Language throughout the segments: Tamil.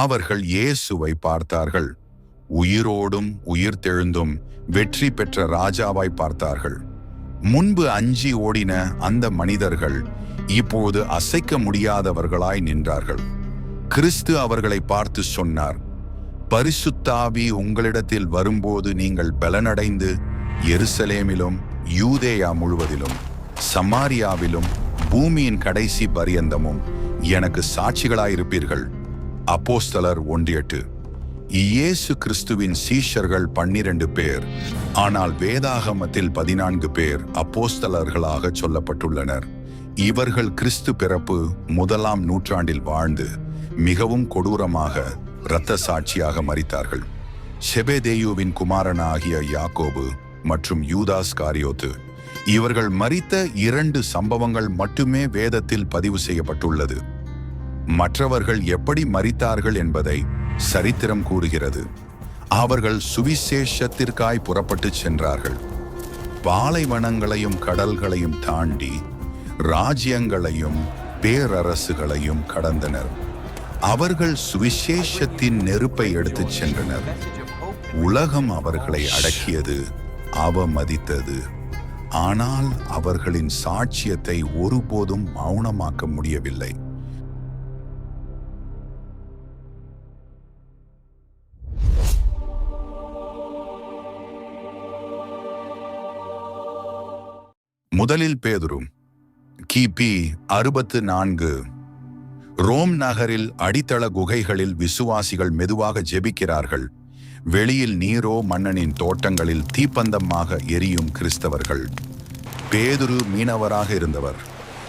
அவர்கள் இயேசுவை பார்த்தார்கள். உயிரோடும் உயிர் தெழுந்தும் வெற்றி பெற்ற ராஜாவாய் பார்த்தார்கள். முன்பு அஞ்சி ஓடின அந்த மனிதர்கள் இப்போது அசைக்க முடியாதவர்களாய் நின்றார்கள். கிறிஸ்து அவர்களை பார்த்து சொன்னார் பரிசுத்தாவி உங்களிடத்தில் வரும்போது நீங்கள் பலனடைந்து எருசலேமிலும் யூதேயா முழுவதிலும் சமாரியாவிலும் பூமியின் கடைசி பரியந்தமும் எனக்கு சாட்சிகளாயிருப்பீர்கள். அப்போஸ்தலர் ஒன்றியட்டு இயேசு கிறிஸ்துவின் சீஷர்கள் பன்னிரண்டு பேர் ஆனால் வேதாகமத்தில் பதினான்கு பேர் அப்போஸ்தலர்களாக சொல்லப்பட்டுள்ளனர். இவர்கள் கிறிஸ்து பிறப்பு முதலாம் நூற்றாண்டில் வாழ்ந்து மிகவும் கொடூரமாக இரத்த சாட்சியாக மறித்தார்கள் செபேதேயுவின் குமாரனாகிய யாக்கோபு மற்றும் யூதாஸ் காரியோத்து இவர்கள் மறித்த இரண்டு சம்பவங்கள் மட்டுமே வேதத்தில் பதிவு செய்யப்பட்டுள்ளது. மற்றவர்கள் எப்படி மறித்தார்கள் என்பதை சரித்திரம் கூறுகிறது. அவர்கள் சுவிசேஷத்திற்காய் புறப்பட்டு சென்றார்கள். பாலைவனங்களையும் கடல்களையும் தாண்டி ராஜ்யங்களையும் பேரரசுகளையும் கடந்தனர். அவர்கள் சுவிசேஷத்தின் நெருப்பை எடுத்துச் சென்றனர். உலகம் அவர்களை அடக்கியது அவமதித்தது. ஆனால் அவர்களின் சாட்சியத்தை ஒருபோதும் மௌனமாக்க முடியவில்லை. முதலில் பேதுரு கிபி அறுபத்து நான்கு. ரோம் நகரில் அடித்தள குகைகளில் விசுவாசிகள் மெதுவாக ஜெபிக்கிறார்கள். வெளியில் நீரோ மன்னனின் தோட்டங்களில் தீப்பந்தமாக எரியும் கிறிஸ்தவர்கள். பேதுரு மீனவராக இருந்தவர்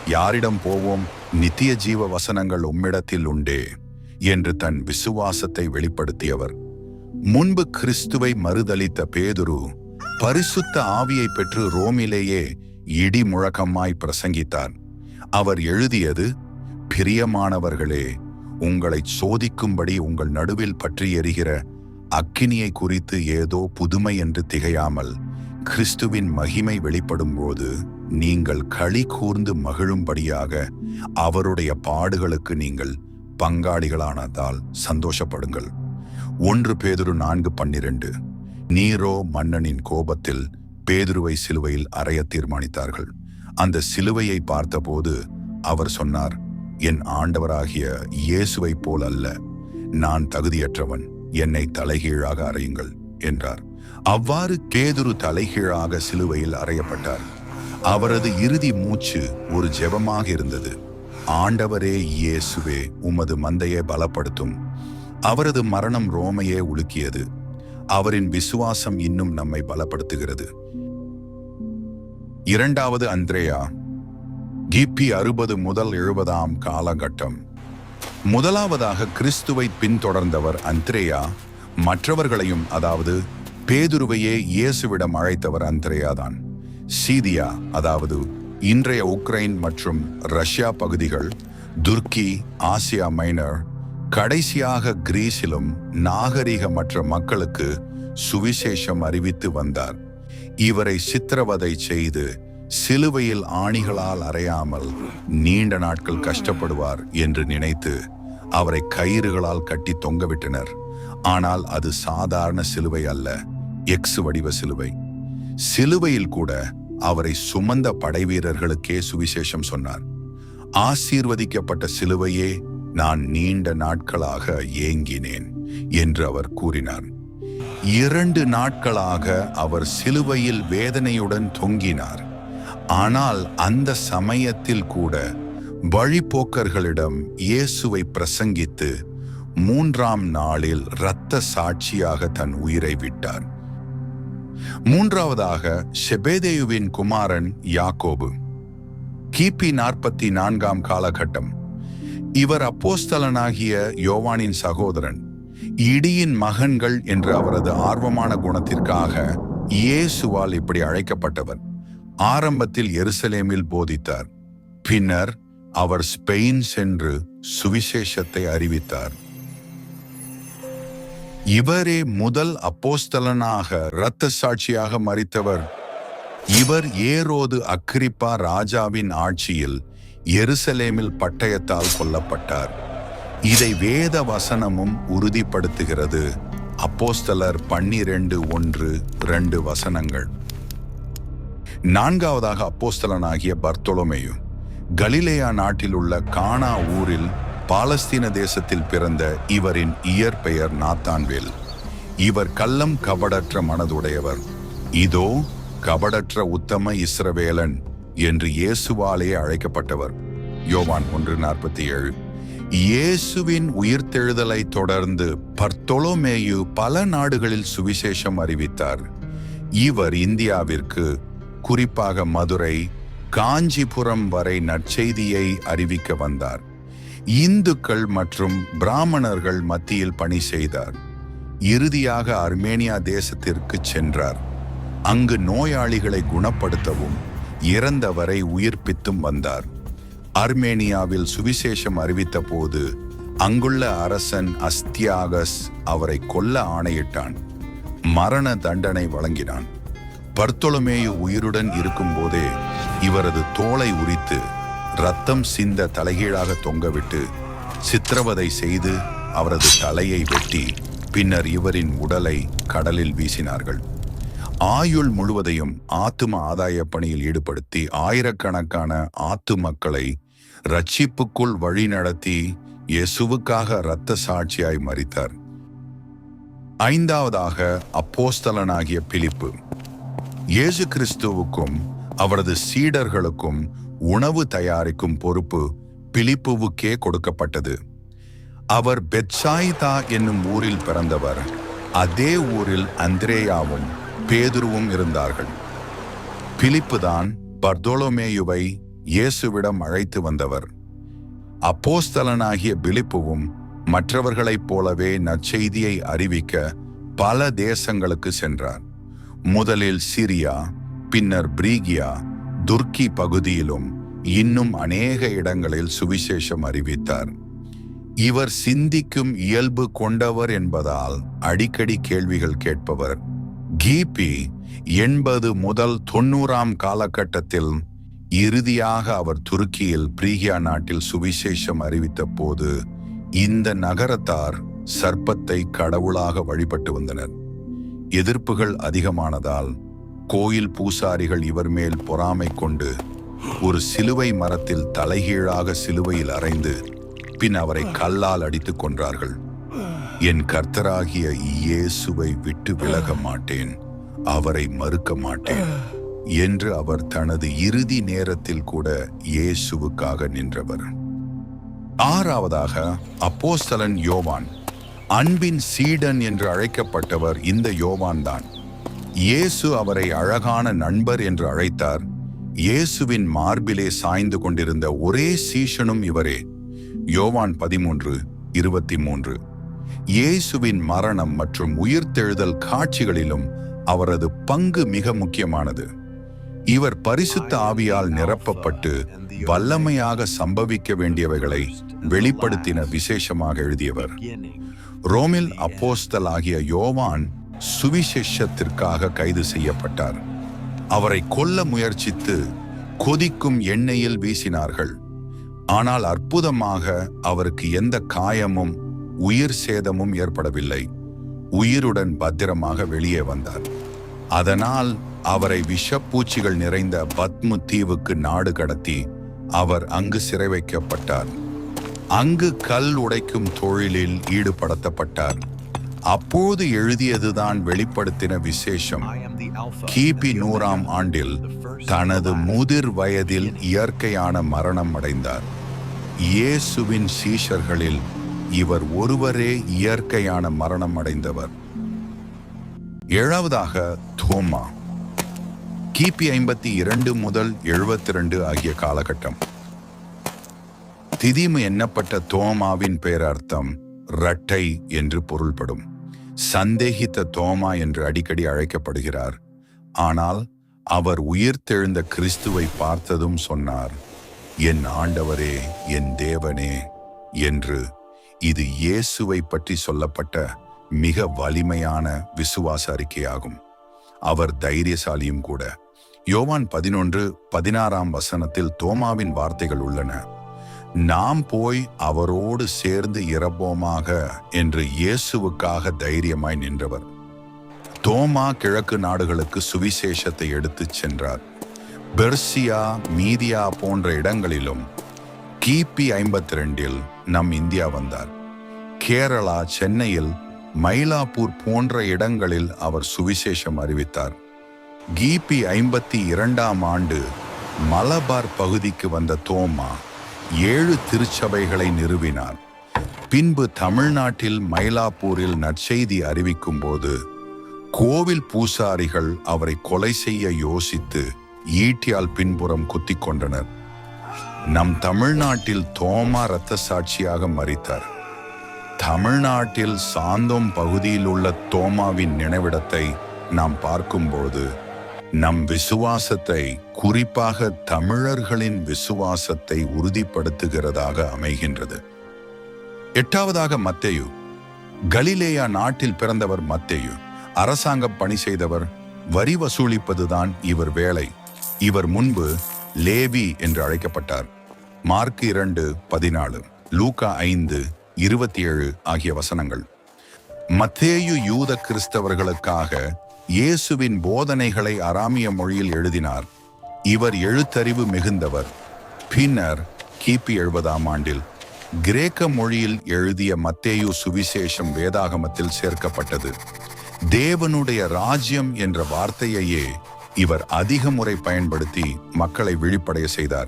யாரிடம் போவோம்? நித்திய ஜீவ வசனங்கள் உம்மிடத்தில் உண்டே என்று தன் விசுவாசத்தை வெளிப்படுத்தியவர். முன்பு கிறிஸ்துவை மறுதளித்த பேதுரு பரிசுத்த ஆவியை பெற்று ரோமிலேயே இடி முழக்கமாய் பிரசங்கித்தார். அவர் எழுதியது பிரியமானவர்களே உங்களை சோதிக்கும்படி உங்கள் நடுவில் பற்றி எறிகிற அக்கினியை குறித்து ஏதோ புதுமை என்று திகையாமல் கிறிஸ்துவின் மகிமை வெளிப்படும் போது நீங்கள் களி கூர்ந்து மகிழும்படியாக அவருடைய பாடுகளுக்கு நீங்கள் பங்காளிகளானதால் சந்தோஷப்படுங்கள். ஒன்று பேதொரு நான்கு பன்னிரண்டு நீரோ மன்னனின் கோபத்தில் பேதுருவை சிலுவையில் அறைய தீர்மானித்தார்கள். அந்த சிலுவையை பார்த்தபோது அவர் சொன்னார் என் ஆண்டவராகிய இயேசுவைப் போல் அல்ல நான் தகுதியற்றவன். என்னை தலைகீழாக அறையுங்கள் என்றார். அவ்வாறு கேதுரு தலைகீழாக சிலுவையில் அறையப்பட்டார். அவரது இறுதி மூச்சு ஒரு ஜெபமாக இருந்தது. ஆண்டவரே இயேசுவே உமது மந்தையை பலப்படுத்தும். அவரது மரணம் ரோமையே உலுக்கியது. அவரின் விசுவாசம் இன்னும் நம்மை பலப்படுத்துகிறது. இரண்டாவது அந்திரேயா கிபி அறுபது முதல் எழுபதாம் காலகட்டம். முதலாவதாக கிறிஸ்துவை பின்தொடர்ந்தவர் அந்திரேயா மற்றவர்களையும் அதாவது பேதுருவையே இயேசுவிடம் அழைத்தவர் அந்திரேயா தான் சீதியா அதாவது இன்றைய உக்ரைன் மற்றும் ரஷ்யா பகுதிகள் துர்க்கி ஆசியா மைனர் கடைசியாக கிரீஸிலும் நாகரிகமற்ற மக்களுக்கு சுவிசேஷம் அறிவித்து வந்தார். இவரை சித்திரவதை செய்து சிலுவையில் ஆணிகளால் அறையாமல் நீண்ட நாட்கள் கஷ்டப்படுவார் என்று நினைத்து அவரை கயிறுகளால் கட்டி தொங்கவிட்டனர். ஆனால் அது சாதாரண சிலுவை அல்ல எக்ஸ் வடிவ சிலுவை. சிலுவையில் கூட அவரை சுமந்த படைவீரர்களுக்கே சுவிசேஷம் சொன்னார். ஆசீர்வதிக்கப்பட்ட சிலுவையே நான் நீண்ட நாட்களாக ஏங்கினேன் என்று அவர் கூறினார். இரண்டு நாட்களாக அவர் சிலுவையில் வேதனையுடன் தொங்கினார். ஆனால் அந்த சமயத்தில் கூட வழிப்போக்கர்களிடம் இயேசுவை பிரசங்கித்து மூன்றாம் நாளில் இரத்த சாட்சியாக தன் உயிரை விட்டார். மூன்றாவதாக ஷெபேதேயுவின் குமாரன் யாக்கோபு. கிபி நாற்பத்தி நான்காம் காலகட்டம். இவர் அப்போஸ்தலனாகிய யோவானின் சகோதரன். இடியின் மகன்கள் என்று அவரது ஆர்வமான குணத்திற்காக இயேசுவால் இப்படி அழைக்கப்பட்டவர். ஆரம்பத்தில் எருசலேமில் போதித்தார். பின்னர் அவர் ஸ்பெயின் சென்று சுவிசேஷத்தை அறிவித்தார். இவரே முதல் அப்போஸ்தலனாக இரத்த சாட்சியாக மறித்தவர் இவர் ஏரோது அக்ரிப்பா ராஜாவின் ஆட்சியில் எருசலேமில் பட்டயத்தால் கொல்லப்பட்டார். இதை வேத வசனமும் உறுதிப்படுத்துகிறது. அப்போஸ்தலர் பன்னிரண்டு ஒன்று ரெண்டு வசனங்கள். நான்காவதாக அப்போஸ்தலனாகிய பர்த்தொலோமேயு கலிலேயா நாட்டில் உள்ள கானா ஊரில் பாலஸ்தீன தேசத்தில் பிறந்த இவரின் இயற்பெயர் நாத்தான்வேல். இவர் கள்ளம் கபடற்ற மனதுடையவர். இதோ கபடற்ற உத்தம இஸ்ரவேலன் என்று இயேசுவாலே அழைக்கப்பட்டவர். யோவான் ஒன்று நாற்பத்தி ஏழு. இயேசுவின் உயிர்த்தெழுதலை தொடர்ந்து பர்த்தொலோமேயு பல நாடுகளில் சுவிசேஷம் அறிவித்தார். இவர் இந்தியாவிற்கு குறிப்பாக மதுரை காஞ்சிபுரம் வரை நற்செய்தியை அறிவிக்க வந்தார். இந்துக்கள் மற்றும் பிராமணர்கள் மத்தியில் பணி செய்தார். இறுதியாக அர்மேனியா தேசத்திற்கு சென்றார். அங்கு நோயாளிகளை குணப்படுத்தவும் இறந்தவரை உயிர்ப்பித்தும் வந்தார். அர்மேனியாவில் சுவிசேஷம் அறிவித்த போது அங்குள்ள அரசன் அஸ்தியாகஸ் அவரை கொல்ல ஆணையிட்டான். மரண தண்டனை வழங்கினான். பர்த்தொலமேயு உயிருடன் இருக்கும்போதே இவரது தோலை உரித்து ரத்தம் சிந்த தலைகீழாக தொங்கவிட்டு சித்திரவதை செய்து அவரது தலையை வெட்டி பின்னர் இவரின் உடலை கடலில் வீசினார்கள். ஆயுள் முழுவதையும் ஆத்தும ஆதாய பணியில் ஈடுபடுத்தி ஆயிரக்கணக்கான ஆத்து மக்களை ரட்சிப்புக்குள் வழிநடத்தி இயேசுவுக்காக இரத்த சாட்சியாய் மறித்தார் ஐந்தாவதாக அப்போஸ்தலனாகிய பிலிப்பு. இயேசு கிறிஸ்துவுக்கும் அவரது சீடர்களுக்கும் உணவு தயாரிக்கும் பொறுப்பு பிலிப்புவுக்கே கொடுக்கப்பட்டது. அவர் பெட்சாயிதா என்னும் ஊரில் பிறந்தவர். அதே ஊரில் அந்திரேயாவும் பேதுருவும் இருந்தார்கள். பிலிப்பு தான் பர்தோலோமேயுவை இயேசுவிடம் அழைத்து வந்தவர். அப்போஸ்தலனாகிய பிலிப்புவும் மற்றவர்களைப் போலவே நற்செய்தியை அறிவிக்க பல தேசங்களுக்கு சென்றார். முதலில் சிரியா பின்னர் பிரீகியா துர்க்கி பகுதியிலும் இன்னும் அநேக இடங்களில் சுவிசேஷம் அறிவித்தார். இவர் சிந்திக்கும் இயல்பு கொண்டவர் என்பதால் அடிக்கடி கேள்விகள் கேட்பவர். கிபி எண்பது முதல் தொண்ணூறாம் காலகட்டத்தில் இறுதியாக அவர் துருக்கியில் பிரீகியா நாட்டில் சுவிசேஷம் அறிவித்த போது இந்த நகரத்தார் சர்ப்பத்தை கடவுளாக வழிபட்டு வந்தனர். எதிர்ப்புகள் அதிகமானதால் கோயில் பூசாரிகள் இவர் மேல் பொறாமை கொண்டு ஒரு சிலுவை மரத்தில் தலைகீழாக சிலுவையில் அறைந்து பின் அவரை கல்லால் அடித்துக் கொன்றார்கள். என் கர்த்தராகிய இயேசுவை விட்டு விலக மாட்டேன். அவரை மறுக்க மாட்டேன். என்று அவர் தனது இறுதி நேரத்தில் கூட இயேசுவுக்காக நின்றவர். ஆறாவதாக அப்போஸ்தலன் யோவான் அன்பின் சீடன் என்று அழைக்கப்பட்டவர் இந்த யோவான் தான் இயேசு அவரை அழகான நண்பர் என்று அழைத்தார். இயேசுவின் மார்பிலே சாய்ந்து கொண்டிருந்த ஒரே சீஷனும் இவரே. யோவான் பதிமூன்று இருபத்தி மூன்று இயேசுவின் மரணம் மற்றும் உயிர்த்தெழுதல் காட்சிகளிலும் அவரது பங்கு மிக முக்கியமானது. இவர் பரிசுத்த ஆவியால் நிரப்பப்பட்டு வல்லமையாக சம்பவிக்க வேண்டியவைகளை வெளிப்படுத்தின விசேஷமாக எழுதியவர். ரோமில் அப்போஸ்தல் ஆகிய யோவான் சுவிசேஷத்திற்காக கைது செய்யப்பட்டார். அவரை கொல்ல முயற்சித்து கொதிக்கும் எண்ணெயில் வீசினார்கள். ஆனால் அற்புதமாக அவருக்கு எந்த காயமும் உயிர் சேதமும் ஏற்படவில்லை. உயிருடன் பத்திரமாக வெளியே வந்தார். அதனால் அவரை விஷப்பூச்சிகள் நிறைந்த பத்மு தீவுக்கு நாடு கடத்தி அவர் அங்கு சிறை வைக்கப்பட்டார். அங்கு கல் உடைக்கும் தொழிலில் ஈடுபடுத்தப்பட்டார். அப்போது எழுதியதுதான் வெளிப்படுத்தின விசேஷம். கிபி நூறாம் ஆண்டில் தனது முதிர் வயதில் இயற்கையான மரணம் அடைந்தார். இயேசுவின் சீஷர்களில் இவர் ஒருவரே இயற்கையான மரணம் அடைந்தவர். ஏழாவதாக தோமா. கிபி ஐம்பத்தி இரண்டு முதல் எழுபத்தி ரெண்டு ஆகிய காலகட்டம். திதிமு எண்ணப்பட்ட தோமாவின் பேரர்த்தம் ரட்டை என்று பொருள்படும். சந்தேகித்த தோமா என்று அடிக்கடி அழைக்கப்படுகிறார். ஆனால் அவர் உயிர்த்தெழுந்த கிறிஸ்துவை பார்த்ததும் சொன்னார் என் ஆண்டவரே என் தேவனே என்று. இது இயேசுவை பற்றி சொல்லப்பட்ட மிக வலிமையான விசுவாச அறிக்கையாகும். அவர் தைரியசாலியும் கூட. யோவான் பதினொன்று பதினாறாம் வசனத்தில் தோமாவின் வார்த்தைகள் உள்ளன. நாம் போய் அவரோடு சேர்ந்து இறப்போமாக என்று இயேசுவுக்காக தைரியமாய் நின்றவர். தோமா கிழக்கு நாடுகளுக்கு சுவிசேஷத்தை எடுத்துச் சென்றார். பெர்சியா மீதியா போன்ற இடங்களிலும் கிபி ஐம்பத்தி ரெண்டில் நம் இந்தியா வந்தார். கேரளா சென்னையில் மயிலாப்பூர் போன்ற இடங்களில் அவர் சுவிசேஷம் அறிவித்தார். கிபி ஐம்பத்தி இரண்டாம் ஆண்டு மலபார் பகுதிக்கு வந்த தோமா ஏழு திருச்சபைகளை நிறுவினார் பின்பு தமிழ்நாட்டில் மயிலாப்பூரில் நற்செய்தி அறிவிக்கும் போது கோவில் பூசாரிகள் அவரை கொலை செய்ய யோசித்து ஈட்டியால் பின்புறம் குத்தி கொண்டனர். நம் தமிழ்நாட்டில் தோமா இரத்த சாட்சியாக மறித்தார். தமிழ்நாட்டில் சாந்தோம் பகுதியில் உள்ள தோமாவின் நினைவிடத்தை நாம் பார்க்கும்போது நம் விசுவாசத்தை குறிப்பாக தமிழர்களின் விசுவாசத்தை உறுதிப்படுத்துகிறதாக அமைகின்றது. எட்டாவதாக மத்தேயு கலிலேயா நாட்டில் பிறந்தவர் மத்தேயு அரசாங்க பணி செய்தவர் வரி வசூலிப்பதுதான் இவர் வேலை. இவர் முன்பு லேவி என்று அழைக்கப்பட்டார். மார்க் இரண்டு பதினாலு லூகா ஐந்து இருபத்தி ஏழு ஆகிய வசனங்கள். மத்தேயு யூத கிறிஸ்தவர்களுக்காக இயேசுவின் போதனைகளை அராமிய மொழியில் எழுதினார். இவர் எழுத்தறிவு மிகுந்தவர். பின்னர் கிபி எழுபதாம் ஆண்டில் கிரேக்க மொழியில் எழுதிய மத்தேயு சுவிசேஷம் வேதாகமத்தில் சேர்க்கப்பட்டது. தேவனுடைய ராஜ்யம் என்ற வார்த்தையையே இவர் அதிக முறை பயன்படுத்தி மக்களை விழிப்படைய செய்தார்.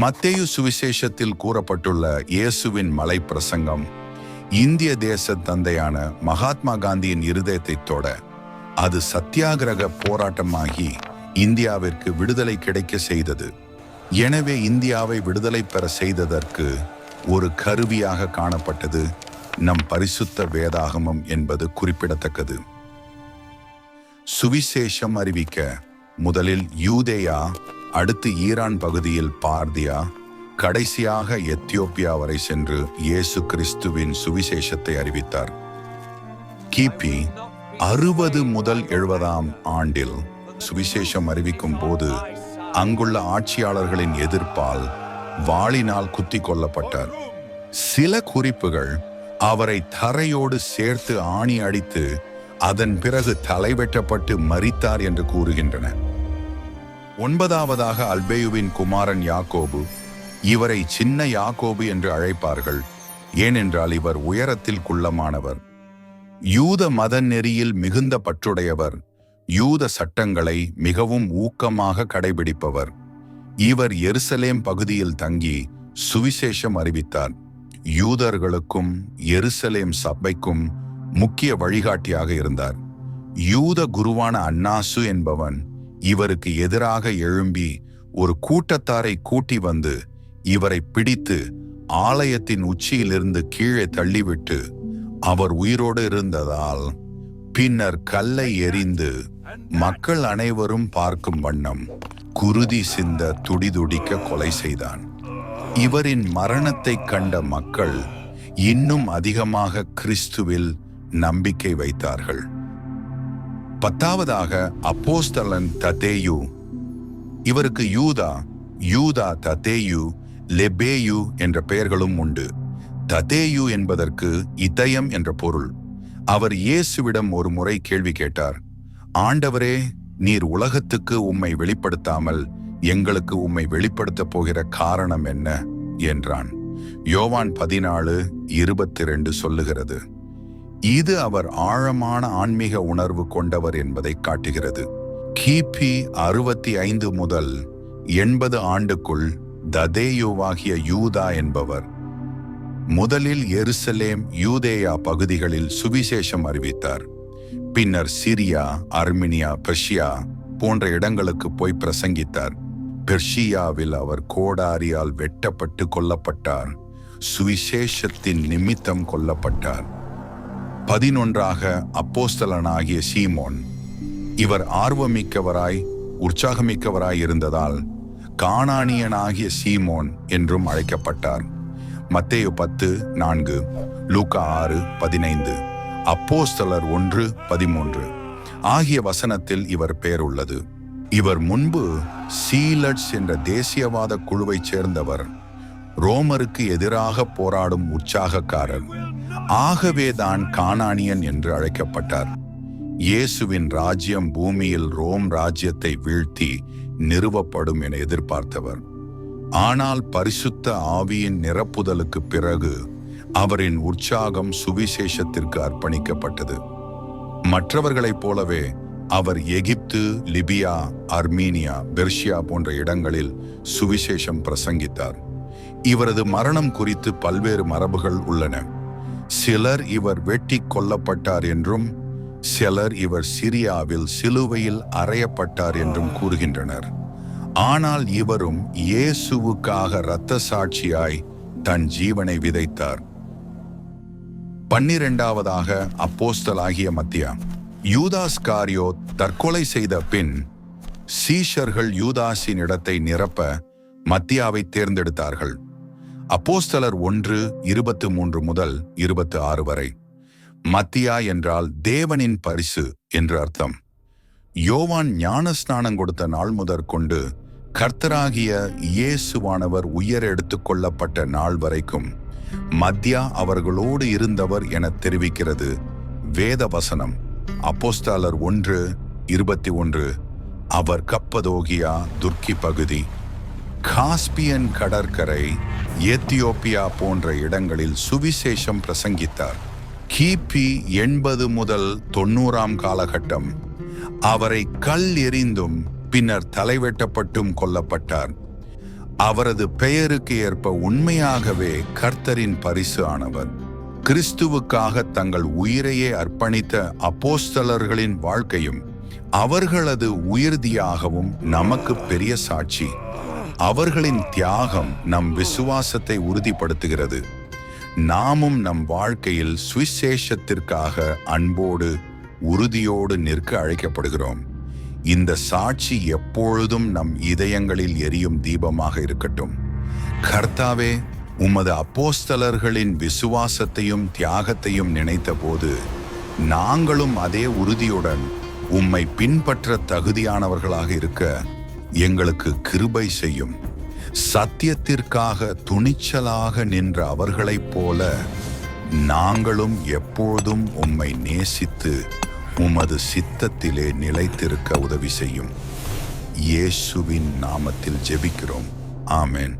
மத்தேயு சுவிசேஷத்தில் கூறப்பட்டுள்ள இயேசுவின் மலை பிரசங்கம் இந்திய தேச தந்தையான மகாத்மா காந்தியின் இருதயத்தை தொட அது சத்தியாகிரக போராட்டமாகி இந்தியாவிற்கு விடுதலை கிடைக்க செய்தது. எனவே இந்தியாவை விடுதலை பெற செய்ததற்கு ஒரு கருவியாக காணப்பட்டது நம் பரிசுத்த வேதாகமம் என்பது குறிப்பிடத்தக்கது. சுவிசேஷம் அறிவிக்க முதலில் யூதேயா அடுத்து ஈரான் பகுதியில் பார்தியா கடைசியாக எத்தியோப்பியா வரை சென்று இயேசு கிறிஸ்துவின் சுவிசேஷத்தை அறிவித்தார். கிபி அறுபது முதல் எழுபதாம் ஆண்டில் சுவிசேஷம் அறிவிக்கும் போது அங்குள்ள ஆட்சியாளர்களின் எதிர்ப்பால் வாளினால் குத்தி கொல்லப்பட்டார். சில குறிப்புகள் அவரை தரையோடு சேர்த்து ஆணி அடித்து அதன் பிறகு தலை வெட்டப்பட்டு மறித்தார் என்று கூறுகின்றன. ஒன்பதாவதாக அல்பேயுவின் குமாரன் யாக்கோபு இவரை சின்ன யாக்கோபு என்று அழைப்பார்கள். ஏனென்றால் இவர் உயரத்தில் குள்ளமானவர். யூத மத நெறியில் மிகுந்த பற்றுடையவர் யூத சட்டங்களை மிகவும் ஊக்கமாக கடைபிடிப்பவர். இவர் எருசலேம் பகுதியில் தங்கி சுவிசேஷம் அறிவித்தார். யூதர்களுக்கும் எருசலேம் சபைக்கும் முக்கிய வழிகாட்டியாக இருந்தார். யூத குருவான அன்னாசு என்பவன் இவருக்கு எதிராக எழும்பி ஒரு கூட்டத்தாரை கூட்டி வந்து இவரை பிடித்து ஆலயத்தின் உச்சியிலிருந்து கீழே தள்ளிவிட்டு அவர் உயிரோடு இருந்ததால் பின்னர் கல்லை எறிந்து மக்கள் அனைவரும் பார்க்கும் வண்ணம் குருதி சிந்த துடிதுடிக்க கொலை செய்தான். இவரின் மரணத்தை கண்ட மக்கள் இன்னும் அதிகமாக கிறிஸ்துவில் நம்பிக்கை வைத்தார்கள். பத்தாவதாக அப்போஸ்தலன் ததேயு இவருக்கு யூதா யூதா ததேயு லெபேயு என்ற பெயர்களும் உண்டு. ததேயு என்பதற்கு இதயம் என்ற பொருள். அவர் இயேசுவிடம் ஒரு முறை கேள்வி கேட்டார் ஆண்டவரே நீர் உலகத்துக்கு உம்மை வெளிப்படுத்தாமல் எங்களுக்கு உம்மை வெளிப்படுத்தப் போகிற காரணம் என்ன? என்றான். யோவான் பதினாலு இருபத்தி ரெண்டு சொல்லுகிறது இது அவர் ஆழமான ஆன்மீக உணர்வு கொண்டவர் என்பதை காட்டுகிறது. கிபி அறுபத்தி ஐந்து முதல் எண்பது ஆண்டுக்குள் ததேயுவாகிய யூதா என்பவர் முதலில் எருசலேம் யூதேயா பகுதிகளில் சுவிசேஷம் அறிவித்தார். பின்னர் சிரியா அர்மினியா பெர்ஷியா போன்ற இடங்களுக்கு போய் பிரசங்கித்தார். பெர்ஷியாவில் அவர் கோடாரியால் வெட்டப்பட்டு கொல்லப்பட்டார். சுவிசேஷத்தின் நிமித்தம் கொல்லப்பட்டார். பதினொன்றாக அப்போஸ்தலனாகிய சீமோன் இவர் ஆர்வமிக்கவராய் உற்சாகமிக்கவராய் இருந்ததால் காணானியனாகிய சீமோன் என்றும் அழைக்கப்பட்டார். மத்தேயு பத்து நான்கு லூக்கா ஆறு பதினைந்து அப்போஸ்தலர் ஒன்று பதிமூன்று. ஆகிய வசனத்தில் இவர் பெயர் உள்ளது. இவர் முன்பு சீலட்ஸ் என்ற தேசியவாத குழுவைச் சேர்ந்தவர். ரோமருக்கு எதிராக போராடும் உற்சாகக்காரர். ஆகவேதான் காணானியன் என்று அழைக்கப்பட்டார். இயேசுவின் ராஜ்யம் பூமியில் ரோம் ராஜ்யத்தை வீழ்த்தி நிறுவப்படும் என எதிர்பார்த்தவர். ஆனால் பரிசுத்த ஆவியின் நிரப்புதலுக்கு பிறகு அவரின் உற்சாகம் சுவிசேஷத்திற்கு அர்ப்பணிக்கப்பட்டது. மற்றவர்களைப் போலவே அவர் எகிப்து லிபியா அர்மீனியா பெர்ஷியா போன்ற இடங்களில் சுவிசேஷம் பிரசங்கித்தார். இவரது மரணம் குறித்து பல்வேறு மரபுகள் உள்ளன. சிலர் இவர் வெட்டி கொல்லப்பட்டார் என்றும் சிலர் இவர் சிரியாவில் சிலுவையில் அறையப்பட்டார் என்றும் கூறுகின்றனர். ஆனால் இவரும் இயேசுவுக்காக இரத்த சாட்சியாய் தன் ஜீவனை விதைத்தார். பன்னிரெண்டாவதாக அப்போஸ்தலாகிய மத்தியா யூதாஸ் காரியோ தற்கொலை செய்த பின் சீஷர்கள் யூதாஸின் இடத்தை நிரப்ப மத்தியாவை தேர்ந்தெடுத்தார்கள். அப்போஸ்தலர் ஒன்று இருபத்து மூன்று முதல் இருபத்து ஆறு வரை. மத்தியா என்றால் தேவனின் பரிசு என்று அர்த்தம். யோவான் ஞானஸ்நானம் கொடுத்த நாள் முதற்கொண்டு கர்த்தராகிய இயேசுவானவர் உயர் எடுத்துக்கொள்ளப்பட்ட நாள் வரைக்கும் மத்தியா அவர்களோடு இருந்தவர் என தெரிவிக்கிறது. வேத வசனம். அப்போஸ்தாலர் ஒன்று இருபத்தி ஒன்று. அவர் கப்பதோகியா துர்க்கி பகுதி. காஸ்பியன் கடற்கரை எத்தியோப்பியா போன்ற இடங்களில் சுவிசேஷம் பிரசங்கித்தார். கிபி எண்பது முதல் தொண்ணூறாம் காலகட்டம். அவரை கல் எறிந்தும் பின்னர் தலைவெட்டப்பட்டும் கொல்லப்பட்டார். அவரது பெயருக்கு ஏற்ப உண்மையாகவே கர்த்தரின் பரிசு ஆனவர். கிறிஸ்துவுக்காக தங்கள் உயிரையே அர்ப்பணித்த அப்போஸ்தலர்களின் வாழ்க்கையும் அவர்களது உயிர்தியாகவும் நமக்கு பெரிய சாட்சி. அவர்களின் தியாகம் நம் விசுவாசத்தை உறுதிப்படுத்துகிறது. நாமும் நம் வாழ்க்கையில் சுவிசேஷத்திற்காக அன்போடு உறுதியோடு நிற்க அழைக்கப்படுகிறோம். இந்த சாட்சி எப்பொழுதும் நம் இதயங்களில் எரியும் தீபமாக இருக்கட்டும். கர்த்தாவே உமது அப்போஸ்தலர்களின் விசுவாசத்தையும் தியாகத்தையும் நினைத்தபோது நாங்களும் அதே உறுதியுடன் உம்மை பின்பற்ற தகுதியானவர்களாக இருக்க எங்களுக்கு கிருபை செய்யும். சத்தியத்திற்காக துணிச்சலாக நின்ற அவர்களைப் போல நாங்களும் எப்போதும் உம்மை நேசித்து உமது சித்தத்திலே நிலைத்திருக்க உதவி செய்யும். இயேசுவின் நாமத்தில் ஜெபிக்கிறோம். ஆமேன்.